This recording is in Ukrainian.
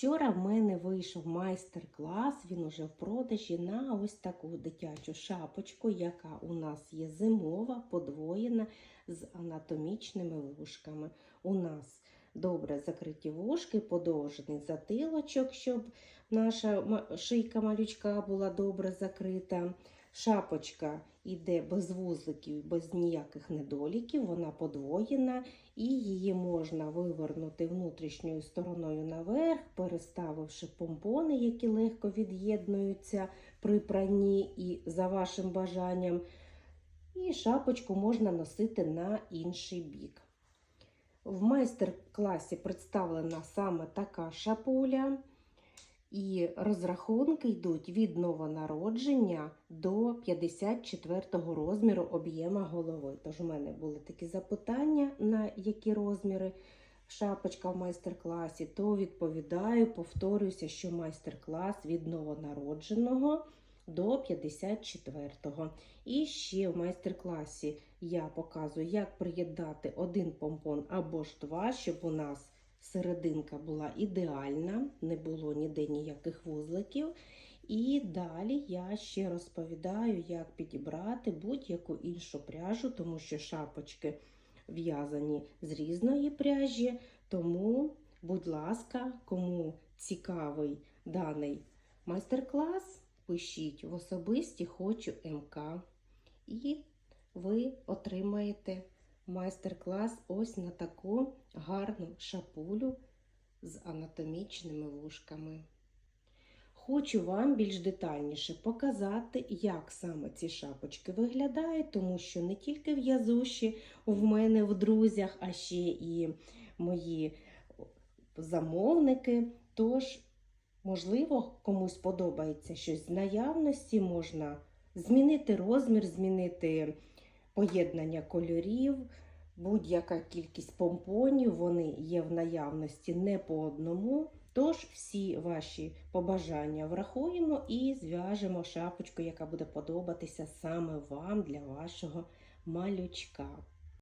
Вчора в мене вийшов майстер-клас, він уже в продажі на ось таку дитячу шапочку, яка у нас є зимова, подвоєна з анатомічними вушками. У нас добре закриті вушки, подовжений затилочок, щоб наша шийка малючка була добре закрита. Шапочка йде без вузликів, без ніяких недоліків, вона подвоєна, і її можна вивернути внутрішньою стороною наверх, переставивши помпони, які легко від'єднуються при пранні і за вашим бажанням. І шапочку можна носити на інший бік. В майстер-класі представлена саме така шапуля. І розрахунки йдуть від новонародження до 54 розміру об'єма голови. Тож у мене були такі запитання, на які розміри шапочка в майстер-класі, то відповідаю, повторююся, що майстер-клас від новонародженого до 54-го. І ще в майстер-класі я показую, як приєднати один помпон або ж два, щоб у нас серединка була ідеальна, не було ніде ніяких вузликів. І далі я ще розповідаю, як підібрати будь-яку іншу пряжу, тому що шапочки в'язані з різної пряжі. Тому, будь ласка, кому цікавий даний майстер-клас, пишіть в особисті хочу МК. І ви отримаєте майстер-клас ось на таку гарну шапулю з анатомічними вушками. Хочу вам більш детальніше показати, як саме ці шапочки виглядають, тому що не тільки в'язуші в мене в друзях, а ще і мої замовники. Тож, можливо, комусь подобається щось з наявності, можна змінити розмір, змінити поєднання кольорів, будь-яка кількість помпонів, вони є в наявності не по одному. Тож всі ваші побажання врахуємо і зв'яжемо шапочку, яка буде подобатися саме вам для вашого малючка.